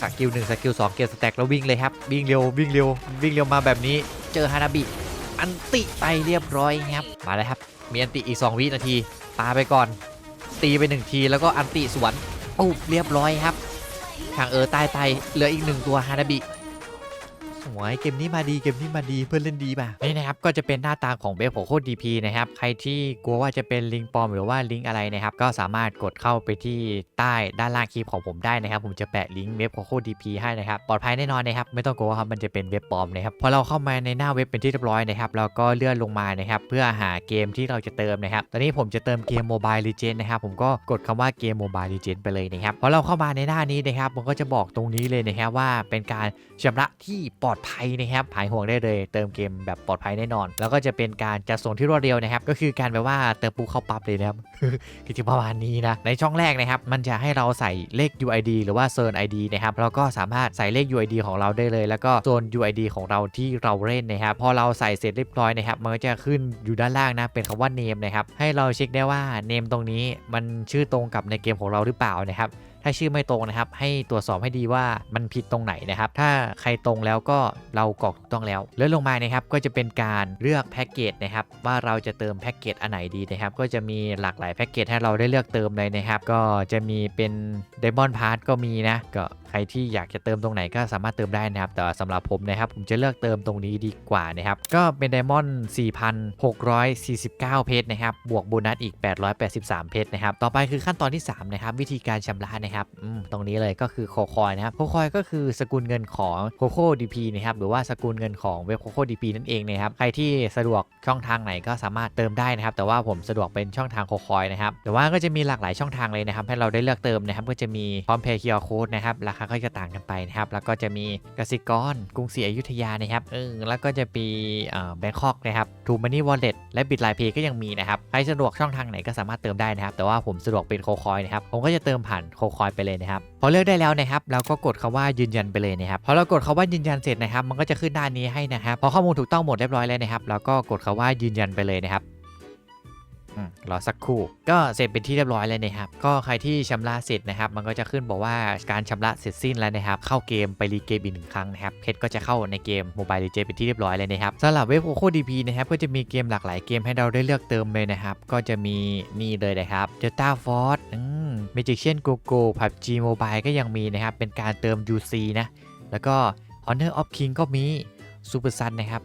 สกิลหนึ่งสกิลสองเกียร์สแต็กแล้ววิ่งเลยครับ วิ่งเร็ววิ่งเร็ววิ่งเร็วมาแบบนี้ เจอฮานาบิอันติไปเรียบร้อยครับมาเลยครับ มีอันติอีก 2 วินาทีปาไปก่อน ตีไป 1 ทีแล้วก็อันติสวนปุ๊บเรียบร้อยครับทางเออใต้ไตเหลืออีกหนึ่งตัวฮานาบิ สวยเกมนี้มาดีเกมนี้มาดีเพื่อนเล่นดีป่ะนี่นะครับก็จะเป็นหน้าตาของเว็บของโคตรดีพีนะครับใครที่กลัวว่าจะเป็นลิงก์ปลอมหรือว่าลิงก์อะไรนะครับก็สามารถกดเข้าไปที่ใต้ด้านล่างคลิปของผมได้นะครับ ผมจะแปะลิงก์เว็บของโคตรดีพีให้นะครับปลอดภัยแน่นอนนะครับไม่ต้องกลัวว่ามันจะเป็นเว็บปลอมนะครับพอเราเข้ามาในหน้าเว็บเป็นที่เรียบร้อยนะครับเราก็เลื่อนลงมานะครับเพื่อหาเกมที่เราจะเติมนะครับตอนนี้ผมจะเติมเกม Mobile Legends นะครับผมก็กดคำว่าเกม Mobile Legends ไปเลยนะครับพอเราเข้ามาในหน้านี้นะครับมันก็จะบอกตรงนี้เลยนะครับว่าเป็นการชำระที่ปลอดภัยนะครับหายห่วงได้เลย เติมเกมแบบปลอดภัยแน่นอน แล้วก็จะเป็นการจัดส่งที่รวดเร็วนะครับ ก็คือการแบบว่าเติมปุ๊บเข้าปั๊บเลยนะครับคือที่ประมาณนี้นะ ในช่องแรกนะครับ มันจะให้เราใส่เลข UID หรือว่า Zone ID นะครับแล้วก็สามารถใส่เลข UID ของเราได้เลย แล้วก็โซน UID ของเราที่เราเล่นนะครับ พอเราใส่เสร็จเรียบร้อยนะครับ มันก็จะขึ้นอยู่ด้านล่างนะ เป็นคำว่า name นะครับ ให้เราเช็คได้ว่า name ตรงนี้มันชื่อตรงกับในเกมของเราหรือเปล่านะครับ ถ้าชื่อไม่ตรงนะครับ ให้ตรวจสอบให้ดีว่ามันผิดตรงไหนนะครับ ถ้าใครตรงแล้วก็เรากรอกถูกต้องแล้วเลื่อนลงมานะครับก็จะเป็นการเลือกแพ็กเกจนะครับว่าเราจะเติมแพ็กเกจอันไหนดีนะครับ ก็จะมีหลากหลายแพ็กเกจให้เราได้เลือกเติมเลยนะครับ ก็จะมีเป็นไดมอนด์พาร์ก็มีนะก็ ใครที่อยากจะเติมตรงไหนก็สามารถเติมได้นะครับแต่สำหรับผมนะครับผมจะเลือกเติมตรงนี้ดีกว่านะครับก็เป็นไดมอนด์4,649 เพชรนะครับบวกโบนัสอีก 883 เพชรนะครับต่อไปคือขั้นตอนที่3นะครับวิธีการชำระนะครับตรงนี้เลยก็คือโคคอยนะครับโคคอยก็คือสกุลเงินของโคโค่ดีพีนะครับหรือว่าสกุลเงินของเว็บโคโค่ดีพีนั่นเองนะครับใครที่สะดวกช่องทางไหนก็สามารถเติมได้นะครับ แต่ว่าผมสะดวกเป็นช่องทางโคคอยนะครับแต่ว่าก็จะมีหลากหลายช่องทางเลยนะครับให้เราได้เลือกเติมนะครับก็จะมีพร้อมเพย์คิวโค้ดนะครับราคาก็จะต่างกันไปนะครับ แล้วก็จะมีกสิกรกรุงศรีอยุธยานะครับเออแล้วก็จะมีแบงคอกนะครับทูมันนี่วอลเล็ตและบิตไลเพย์ก็ยังมีนะครับใครสะดวกช่องทางไหนก็สามารถเติมได้นะครับ แต่ว่าผมสะดวกเป็นโคคอยนะครับผมก็จะเติมผ่านโคคอยไปเลยนะครับพอเลือกได้แล้วนะครับเราก็กดคำว่ายืนยันไปเลยนะครับพอเรากดคำว่ายืนยันเสร็จนะครับ มันก็จะขึ้นหน้านี้ให้นะครับพอข้อมูลถูกต้องหมดเรียบร้อยแล้วนะครับเราก็กดคำว่ายืนยันไปเลยนะครับ รอสักครู่ ก็เสร็จเป็นที่เรียบร้อยแล้วนะครับ ก็ใครที่ชำระเสร็จนะครับ มันก็จะขึ้นบอกว่าการชำระเสร็จสิ้นแล้วนะครับ เข้าเกมไปรีเกมอีกหนึ่งครั้งนะครับ เพชรก็จะเข้าในเกม Mobile Legends เป็นที่เรียบร้อยเลยนะครับสำหรับเว็บโคโค่ดีพีนะครับ ก็จะมีเกมหลากหลายเกมให้เราได้เลือกเติมเลยนะครับ ก็จะมีนี่เลยนะครับ Delta Force อืม Magician Go Go PUBG Mobile ก็ยังมีนะครับ เป็นการเติม UC นะ แล้วก็ Honor of King ก็มี Super Sun นะครับ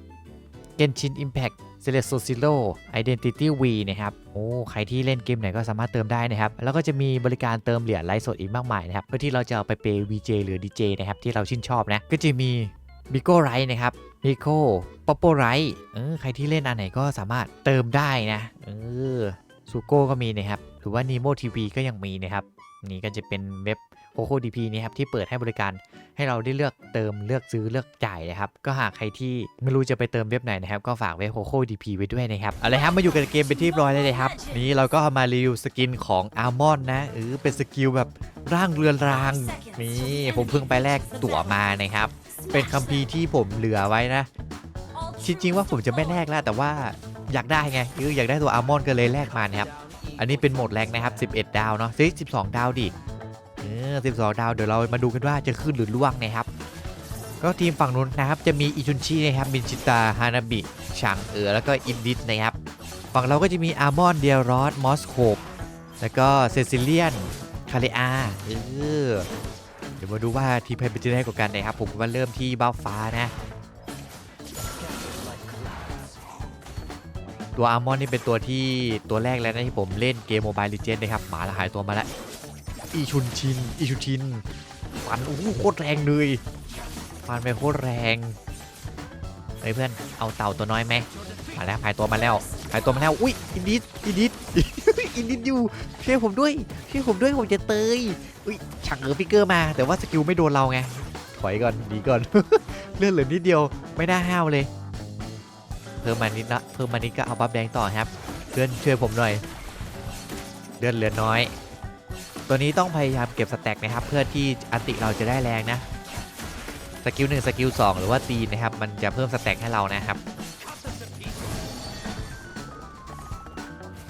Genshin Impact c e l e s o Zero Identity V นะครับ โอ้ ใครที่เล่นเกมไหนก็สามารถเติมได้นะครับ แล้วก็จะมีบริการเติมเหรียญไลฟ์สดอีกมากมายนะครับ เพื่อที่เราจะเอาไปเปย์ VJ หรือ DJ นะครับ ที่เราชื่นชอบนะ ก็จะมีบิโก้ไรนะครับบิโก้ป๊อปโปไรเออ ใครที่เล่นอันไหนก็สามารถเติมได้นะ เออซูโก้ก็มีนะครับ รือว่า Nemo TV ก็ยังมีนะครับ นี่ก็จะเป็นเว็บโคโค่ดีพีนี่ครับที่เปิดให้บริการให้เราได้เลือกเติมเลือกซื้อเลือกจ่ายนะครับ ก็หากใครที่ไม่รู้จะไปเติมเว็บไหนนะครับ ก็ฝากเว็บโคโค่ดีพีไว้ด้วยนะครับเอาละครับมาอยู่กันเกมเป็นที่ร้อยเลยนะครับ นี้เราก็มารีวิวสกินของอาร์มอนนะเออเป็นสกิลแบบร่างเรือนรางนี่ผมเพิ่งไปแลกตั๋วมานะครับ เป็นคัมภีร์ที่ผมเหลือไว้นะจริงๆว่าผมจะไม่แลกแล้วแต่ว่าอยากได้ไงเอออยากได้ตัวอาร์มอนก็เลยแลกมานะครับ อันนี้เป็นโหมดแรงนะครับ 11 ดาวเนาะซิ12 ดาวดิเออ12 ดาวเดี๋ยวเรามาดูกันว่าจะขึ้นหรือล่วงนะครับก็ทีมฝั่งนู้นนะครับจะมีอิชุนชินะครับมินชิตาฮานาบิชังเออแล้วก็อินดิสนะครับฝั่งเราก็จะมีอาร์มอนเดียรอสมอสโคปแล้วก็เซซิเลียนคาเลอาเออเดี๋ยวมาดูว่าทีมใครเป็นจะได้กว่ากันนะครับผมว่าเริ่มที่บ้าฟ้านะ ตัวอาร์มอนนี่เป็นตัวที่ตัวแรกแล้วนะที่ผมเล่นเกมโมบายลิเจนนะครับหมาละหายตัวมาแล้วอีชุนชินอีชุนชินฟันโอ้โหโคตรแรงเลยฟันไปโคตรแรงเฮ้ยเพื่อนเอาเต่าตัวน้อยไหมมาแล้วพายตัวมาแล้วพายตัวมาแล้วอุ้ยอินดิสอินดิสอินดิสอยู่ช่วยผมด้วยช่วยผมด้วยผมจะเตยอุ้ยฉักเออฟิกเกอร์มา แต่ว่าสกิลไม่โดนเราไงถอยก่อนหนีก่อนเลื่อนเหลือนิดเดียวไม่ได้ห้าวเลย พิ่มมานิดละเพิ่มมานิดก็เอาบัฟแดงต่อครับ เพื่อนช่วยผมหน่อยเลือดเหลือน้อย ตัวนี้ต้องพยายามเก็บสแต็กนะครับ เพื่อที่อันติเราจะได้แรงนะสกิลหนึ่งสกิลสองหรือว่าตีนะครับ มันจะเพิ่มสแต็กให้เรานะครับ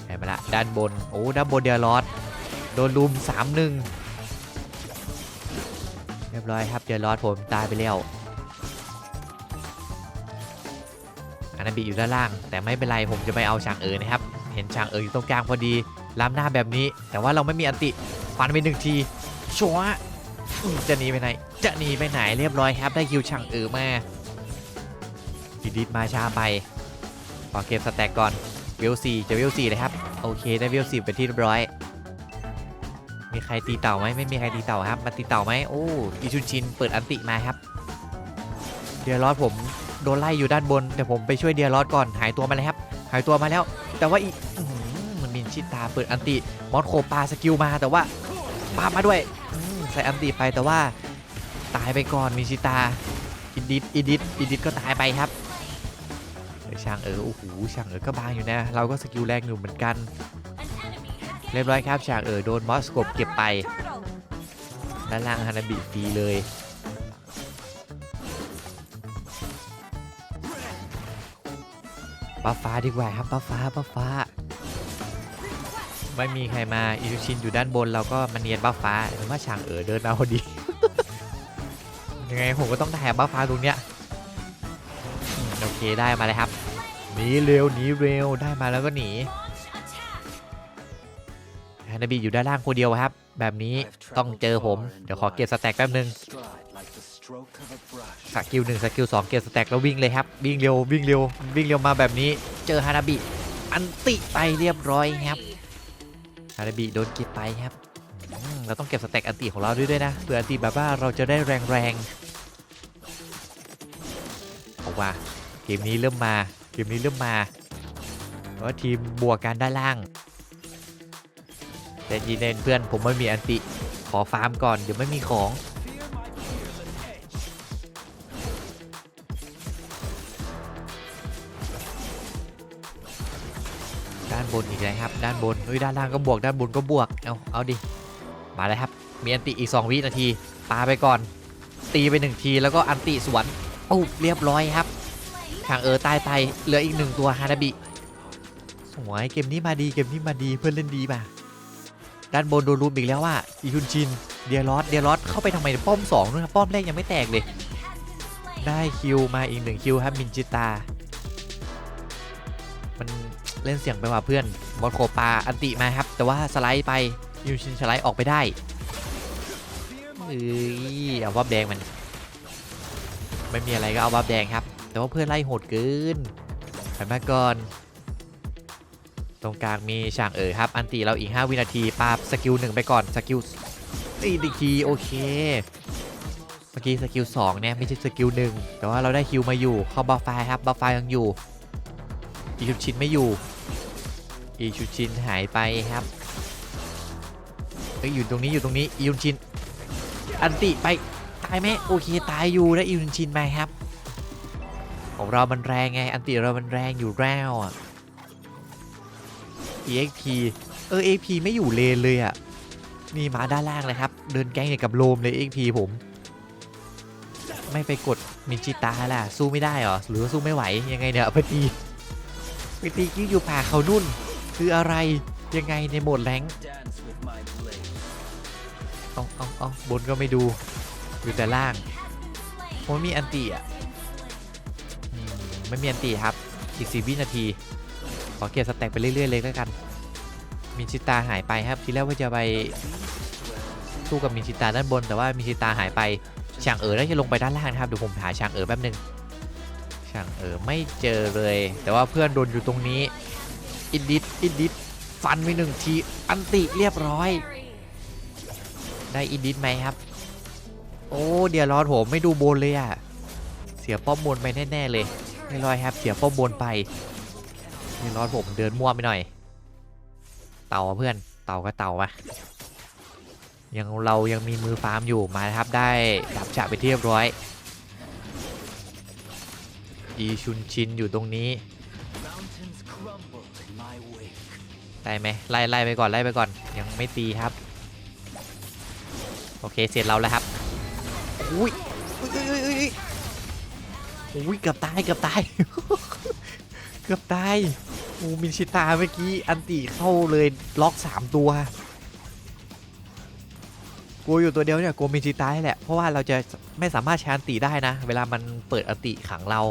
ไปมาละด้านบนโอ้ด้านบนเดียร์ลอสโดนลุมสามหนึ่งเรียบร้อยครับเดือดร้อนผมตายไปแล้ว บิอยู่ด้านล่าง แต่ไม่เป็นไรผมจะไปเอาฉางเอ๋อนะครับ เห็นฉางเอ๋ออยู่ตรงกลางพอดีล้ำหน้าแบบนี้ แต่ว่าเราไม่มีอันติฟันไปหนึ่งทีชัวร์อืมจะหนีไปไหน จะหนีไปไหนเรียบร้อยครับ ได้คิวฉางเอ๋อมาดีดิดมาช้าไปขอเก็บสแต็กก่อนเวลสี่จะเวลสี่เลยครับโอเคได้เวลสี่เป็นที่เรียบร้อย มีใครตีเต่าไหมไม่มีใครตีเต่าครับมาตีเต่าไหมโอ้อีชุนชินเปิดอันติมาครับเดียร์ลอดผม โดนไล่อยู่ด้านบนแต่ผมไปช่วยเดียร์ลอดก่อนหายตัวมาแล้วครับ หายตัวมาแล้ว แต่ว่าอีกมันมีชิตาเปิดอันติมอสโคปาสกิลมาแต่ว่าปามาด้วยใส่อันติไปแต่ว่าตายไปก่อนมีชิตาอิดิดอิดิดอิดิดก็ตายไปครับช่างเออโอ้โหช่างเออก็บางอยู่นะ เราก็สกิลแรงอยู่เหมือนกัน เรียบร้อยครับฉากเออโดนมอสโกบเก็บไปด้านล่างฮานาบิฟรีเลย บัฟฟ้าดีกว่าครับบัฟฟ้าบัฟฟ้า ไม่มีใครมาอิรุชินอยู่ด้านบนเราก็มาเนียนบัฟฟ้าหรือว่าฉางเออเดินมาพอดี ยังไงผมก็ต้องได้บัฟฟ้าตรงเนี้ยโอเคได้มาเลยครับหนีเร็วหนีเร็วได้มาแล้วก็หนีฮานาบิอยู่ด้านล่างคนเดียวครับ แบบนี้ต้องเจอผม เดี๋ยวขอเก็บสแต็กแป๊บนึง สกิลหนึ่งสกิลสองเก็บสแต็กแล้ววิ่งเลยครับวิ่งเร็ววิ่งเร็ววิ่งเร็วมาแบบนี้เจอฮานาบิอันติไปเรียบร้อยครับฮานาบิโดนก็บไปครับเราต้องเก็บสแต็กอันติของเราด้วยด้วยนะเผื่ออันติแบบว่าเราจะได้แรงแรงเอาว่าเกมนี้เริ่มมาเกมนี้เริ่มมาเพราะทีมบวกกันด้านล่างแต่ยีเนนเพื่อนผมไม่มีอันติขอฟาร์มก่อนเดี๋ยวไม่มีของานบนอีกแล้วครับ ด้านบนเฮ้ยด้านล่างก็บวกด้านบนก็บวก เอาเอาดิ มาเลยครับ มีอันติอีก 2 วินาที ปาไปก่อน ตีไป 1 ทีแล้วก็อันติสวนโอ้เรียบร้อยครับทางเออตายไปเหลืออีกหนึ่งตัวฮานาบิสวยเกมนี้มาดีเกมนี้มาดีเพื่อนเล่นดีป่ะด้านบนโดนรูมอีกแล้วว่าอีคุนชินเดียรอสเดียรอสเข้าไปทำไมป้อม2ด้วยนะป้อมแรกยังไม่แตกเลย ได้คิวมาอีกหนึ่งคิวครับมินจิตา เล่นเสียงไปว่าเพื่อนมอสโคปาอันติมาครับ แต่ว่าสไลด์ไปยูชินสไลด์ออกไปได้เอ้ยเอาวับแดงมัน ไม่มีอะไรก็เอาวับแดงครับ แต่ว่าเพื่อนไล่โหดเกินไปมาก่อน ตรงกลางมีฉางเอ๋อครับ อันตีเราอีก 5 วินาทีปาสกิลหนึ่งไปก่อนสกิลตีอีกทีโอเค เมื่อกี้สกิล2เนี่ยไม่ใช่สกิลหนึ่งแต่ว่าเราได้คิวมาอยู่เข้าบัฟไฟครับบัฟไฟยังอยู่อีชุดชินไม่อยู่ อีชุดชินหายไปครับเอ้ยอยู่ตรงนี้อยู่ตรงนี้อีชุดชิน อันติไปตายไหมโอเคตายอยู่ได้วอีชุดชินไปครับ ของเรามันแรงไง อันติเรามันแรงอยู่แล้วอะ EXP เออ EXP ไม่อยู่เลนเลยอะนี่มาด้านล่างเลยครับ เดินแก๊งเนี่ยกับโลมเลย EXP ผม ไม่ไปกดมินจิตาล่ะสู้ไม่ได้หรอหรือว่าสู้ไม่ไหวยังไงเนี่ยไปตีไปตีกิ้วอยู่ป่าเขานุ่น คืออะไรยังไงในโหมดแรงเอาเอาเอาบนก็ไม่ดูอยู่แต่ล่างผมมีอันตีอะไม่มีอันตีครับ อีกสี่วินาที ขอเก็บสแต็กไปเรื่อยๆเลยแล้วกัน มินชิตาหายไปครับ ทีแรกว่าจะไปสู้กับมินชิตาด้านบน แต่ว่ามินชิตาหายไปช่างเอ๋อน่าจะลงไปด้านล่างนะครับเดี๋ยวผมหาช่างเอ๋อแป๊บหนึงช่างเอ๋อไม่เจอเลย แต่ว่าเพื่อนโดนอยู่ตรงนี้ อินดิดอินดิดฟันไปหนึ่งทีอันติเรียบร้อย ได้อินดิดไหมครับ โอ้เดี๋ยวรอดผมไม่ดูบนเลยอะเสียป้อมบนไปแน่ๆเลยไม่รอยครับเสียป้อมบนไปนี่รอนผมเดินมั่วไปหน่อย เต่าเพื่อนเต่าก็เต่าอะยังเรายังมีมือฟาร์มอยู่มาครับได้ดับฉะไปเรียบร้อยอีชุนชินอยู่ตรงนี้ ได้ไหมไล่ไล่ไปก่อนไล่ไปก่อน ยังไม่ตีครับ โอเคเสร็จเราแล้วครับอุ้ยอุ้ยอุ้ยอุ้ยอุ้ยเกือบตายเกือบตายเกือบตายอ้มินชิตาเมื่อกี้อันติเข้าเลยล็อก3ตัวกลัวอยู่ตัวเดียวเนี่ยกลัวมินจิตาแหละเพราะว่าเราจะไม่สามารถใช้อันติได้นะ เวลามันเปิดอันติขังเรา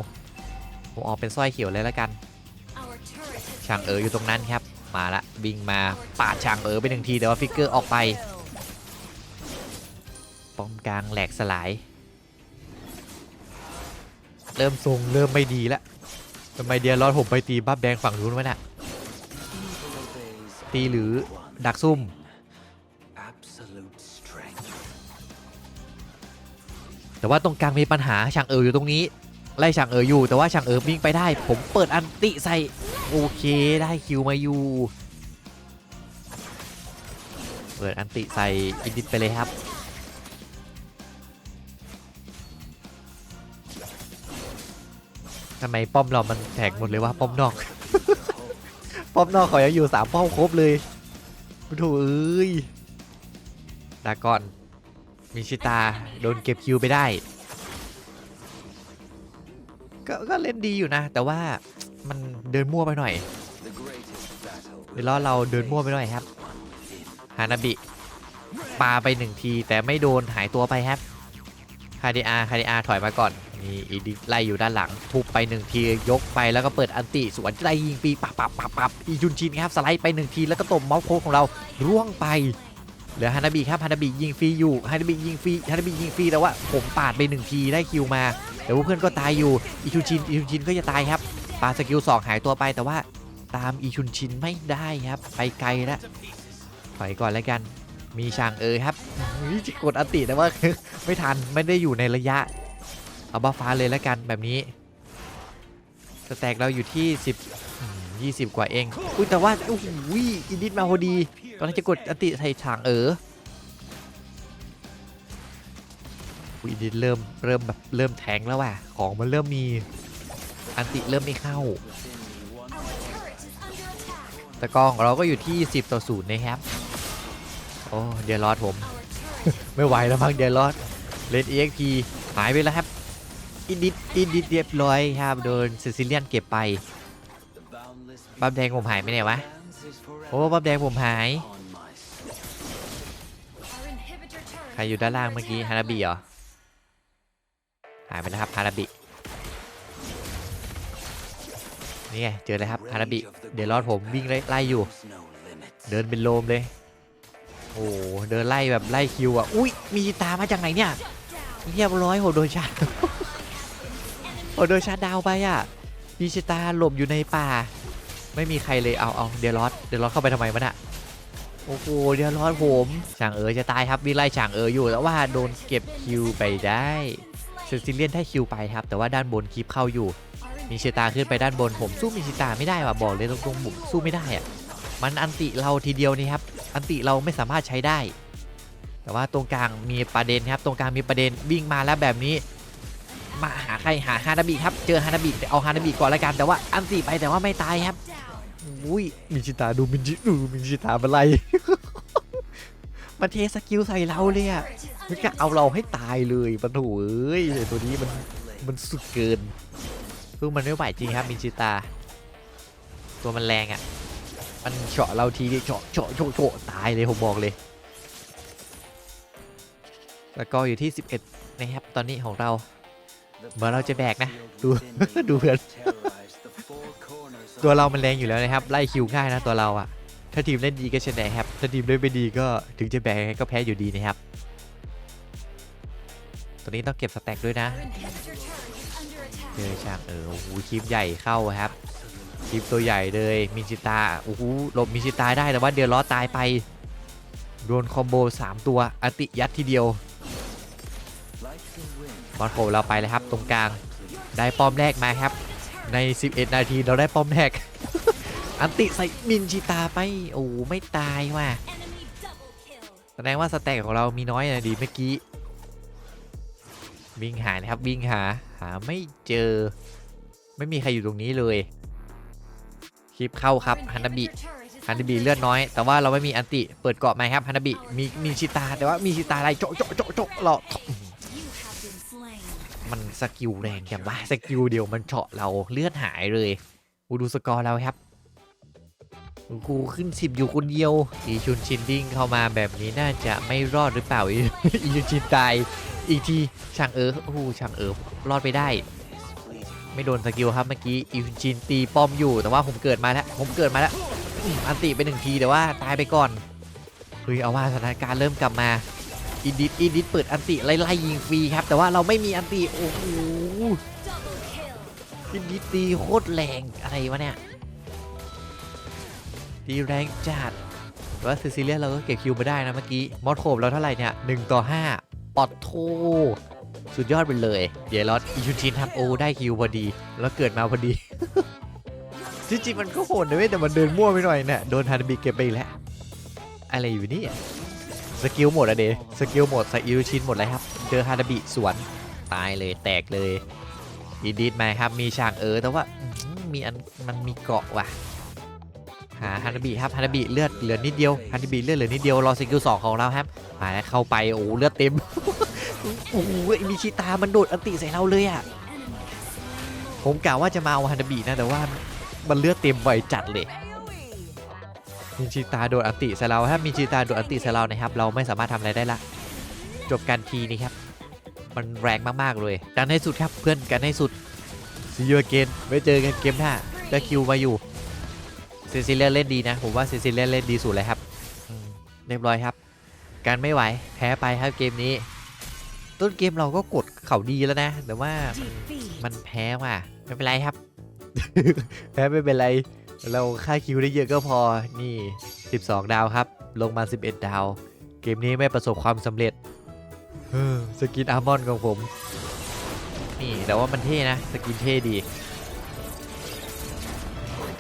ผมออกเป็นสร้อยเขียวเลยแล้วกัน ช่างเอ๋ออยู่ตรงนั้นครับ มาละวิ่งมาปาดช่างเอ๋อไปหนึ่งทีแต่ว่าฟิกเกอร์ออกไป ป้อมกลางแหลกสลาย เริ่มทรงเริ่มไม่ดีแล้วทำไมเดียร์อดผมไปตีบัฟแดงฝั่งนู้นวะน่ะตีหรือดักซุ่มแต่ว่าตรงกลางมีปัญหาช่างเอ๋ออยู่ตรงนี้ไล่ช่างเอ๋ออยู่แต่ว่าช่างเอ๋อวิ่งไปได้ ผมเปิดอันติใส่ โอเคได้คิวมาอยู่เปิดอันติใส่อินดิตไปเลยครับทำไมป้อมเรามันแตกหมดเลยว่าป้อมนอก ป้อมนอกเขายังอยู่สามป้อมครบเลยโถูเอ้ยดากอนมิชิตาโดนเก็บคิวไปได้ ก็ก็เล่นดีอยู่นะ แต่ว่า มันเดินมั่วไปหน่อยเดี๋ยวเราเดินมั่วไปหน่อยครับฮานาบิปาไปหนึ่งทีแต่ไม่โดนหายตัวไปครับคาเดอาคาเดอาถอยมาก่อนนี่อีดิไล่อยู่ด้านหลังทุบไปหนึ่งทียกไปแล้วก็เปิดอันติสวนไล่ยิงปีปับปับปับปับอีจุนชินครับสไลด์ไปหนึ่งทีแล้วก็ตบมาส์โคของเราร่วงไปเหลือฮานาบิครับฮานาบิยิงฟรีอยู่ฮานาบิยิงฟรีฮานาบิยิงฟรีแต่ว่าผมปาดไปหนึ่งทีได้คิวมาแต่ว่าเพื่อนก็ตายอยู่อีชุนชินอีชุนชินก็จะตายครับ ปาสกิลสองหายตัวไปแต่ว่าตามอีชุนชินไม่ได้ครับ ไปไกลแล้วถอยก่อนแล้วกัน มีช่างเอ๋ยครับอุ๊ยจะกดอติแต่ว่าไม่ทันไม่ได้อยู่ในระยะ เอาบ้าฟ้าเลยแล้วกันแบบนี้สแต็กเราอยู่ที่ 10 20 กว่าเองอุ้ยแต่ว่าโอ้โหอินดิสมาพอดี ตอนนั้นจะกดอติใส่ช่างเอ๋ออินดิสเริ่มเริ่มแบบเริ่มแทงแล้วว่ะของมันเริ่มมี อันติเริ่มไม่เข้าแต่กองของเราก็อยู่ที่ 10 ต่อ0นะครับ โอ้เดียร์ลอดผม ไม่ไหวแล้วมั้งเดียร์ลอดเลน EXP หายไปแล้วครับอินดิดอินดิดเรียบร้อยครับโดนซิซิเลียนเก็บไป The boundless บัฟแดงผมหายไปไหนวะ lands is โอ้ forever บัฟแดงผมหาย on my side. ใครอยู่ด้านล่างเมื่อกี้ฮานาบิเหรอหายไปแล้วครับฮานาบิ นี่ไงเจอเลยครับฮานาบิ เดี๋ยวรอดผมวิ่งไล่ไล่อยู่ There's no limits. เดินเป็นโลมเลย โอ้โหเดินไล่แบบไล่คิวอะ อุ้ยมีตามาจากไหนเนี่ย เรียบร้อยโหโดนชาร์จโหโดนชาร์จดาวไปอะมีชิตาหลบอยู่ในป่า ไม่มีใครเลยเอาเอาเดี๋ยวรอดเดี๋ยวรอดเข้าไปทำไมวะน่ะโอ้โหเดี๋ยวรอดผมช่างเอ๋อจะตายครับวิ่งไล่ช่างเอ๋ออยู่แต่ว่าโดนเก็บคิวไปได้เซซิเลียนได้คิวไปครับ แต่ว่าด้านบนคลิปเข้าอยู่ มีชิตาขึ้นไปด้านบนผมสู้มีชิตาไม่ได้ว่ะบอกเลยตรงๆผมสู้ไม่ได้อะมันอันติเราทีเดียวนี่ครับอันติเราไม่สามารถใช้ได้ แต่ว่าตรงกลางมีประเด็นครับ ตรงกลางมีประเด็นวิ่งมาแล้วแบบนี้ มาหาใครหาฮานาบิครับเจอฮานาบิเอาฮานาบิก่อนละกันแต่ว่าอันติไปแต่ว่าไม่ตายครับอุ้ยมินชิตาดูมินจิดูมินชิตามาไล่มันเทสกิลใส่เราเลยอะมันก็เอาเราให้ตายเลยปะโถเอ้ยไอ้ตัวนี้มันมันสุดเกิน คือมันไม่ไหวจริงครับมินชิตา ตัวมันแรงอะ มันเฉาะเราทีเดียวเฉาะเฉาะโฉะโฉะตายเลยผมบอกเลย แล้วก็อยู่ที่ 11 นะครับ ตอนนี้ของเราเหมือนเราจะแบกนะ ดูดูเพื่อนตัวเรามันแรงอยู่แล้วนะครับ ไล่คิวง่ายนะตัวเราอะถ้าทีมเล่นดีก็ชนะครับ ถ้าทีมเล่นไม่ดีก็ถึงจะแบกก็แพ้อยู่ดีนะครับ ตัวนี้ต้องเก็บสแต็กด้วยนะ เจอฉากเออโอ้โหคลิปใหญ่เข้าครับคลิปตัวใหญ่เลยมินชิตาโอ้โหหลบมินชิตาได้แต่ว่าเดือดร้อนตายไปโดนคอมโบ 3 ตัวอติยัดทีเดียว like the wind. บอลโขเราไปเลยครับตรงกลางได้ป้อมแรกมาครับ ใน 11 นาทีเราได้ป้อมแรก อันติใส่มินชิตาไปโอ้ไม่ตายว่ะแสดงว่าสแต็กของเรามีน้อยนะดีเมื่อกี้ วิ่งหานะครับวิ่งหาหาไม่เจอ ไม่มีใครอยู่ตรงนี้เลยคลิปเข้าครับฮันนาบิฮันนาบิเลือดน้อย แต่ว่าเราไม่มีอันติเปิดเกาะไหมครับฮันนาบิมีมีชิตาแต่ว่ามีชิตาอะไรโจะโจะโจะโจะเรามันสกิลแรงจังวะสกิลเดียวมันเฉาะเราเลือดหายเลยอูดูสกอร์เราครับ กูขึ้นสิบอยู่คนเดียว อีชุนชินดิ้งเข้ามาแบบนี้น่าจะไม่รอดหรือเปล่าอีอีชุนชินตาย อีกทีช่างเออโอ้โหช่างเออรอดไปได้ ไม่โดนสกิลครับเมื่อกี้ อีชุนชินตีป้อมอยู่ แต่ว่าผมเกิดมาแล้ว ผมเกิดมาแล้วอันติไปหนึ่งทีแต่ว่าตายไปก่อน เฮ้ยเอาว่าสถานการณ์เริ่มกลับมา อินดิสอินดิสเปิดอันติไล่ไล่ยิงฟรีครับ แต่ว่าเราไม่มีอันติโอ้โหอินดิสตีโคตรแรงอะไรวะเนี่ย ดีแรงจัดว่าซิซิเลียเราก็เก็บคิวมาได้นะเมื่อกี้มอสโคบเราเท่าไหร่เนี่ย1ต่อ5ปอดโทสุดยอดไปเลย เดี๋ยวรออีชุนชินทำโอได้คิวพอดี แล้วเกิดมาพอดี จริงๆมันก็โหดนะเว้ยแต่มันเดินมั่วไปหน่อยเนี่ยโดนฮานาบิเก็บไปแล้ว อะไรอยู่นี่สกิลหมดอะเดสกิลหมดใส่อีชุนชินหมดเลยครับ เจอฮานาบิสวนตายเลยแตกเลยอีดีดมาครับมีฉากเออแต่ว่ามีอันมันมีเกาะว่ะ หาฮานาบิครับฮานาบิเลือดเหลือนิดเดียวฮานาบิเลือดเหลือนิดเดียวรอสกิลสองของเราครับมาแล้วเข้าไปโอ้เลือดเต็มโอ้โหมีชิตามันโดดอันติใส่เราเลยอะผมกะว่าจะมาเอาฮานาบินะแต่ว่ามันเลือดเต็มไวจัดเลยมีชิตาโดดอันติใส่เราถ้ามีชิตาโดดอันติใส่เรานะครับ เราไม่สามารถทำอะไรได้ละ จบการทีนี้ครับ มันแรงมากๆเลยกันให้สุดครับเพื่อนกันให้สุดซีเยอเกนไว้เจอกันเกมหน้าได้คิวมาอยู่ ซซิเลียนเล่นดีนะ ผมว่าเซซิเลียนเล่นดีสุดเลยครับเรียบร้อยครับ การไม่ไหวแพ้ไปครับเกมนี้ ต้นเกมเราก็กดเขาดีแล้วนะ แต่ว่ามันแพ้ว่ะไม่เป็นไรครับ แพ้ไม่เป็นไร เราค่าคิวได้เยอะก็พอนี่ 12 ดาวครับ ลงมา 11 ดาว เกมนี้ไม่ประสบความสำเร็จสกินอาร์มอนของผม นี่แต่ว่ามันเท่นะ สกินเท่ดี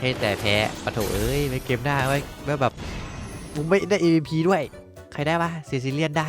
เท่แต่แพ้ปะโถเอ้ยไม่เกมหน้าไว้ไว้แบบมึงไม่ได้ MVP ด้วย ใครได้ปะเซซิเลียนได้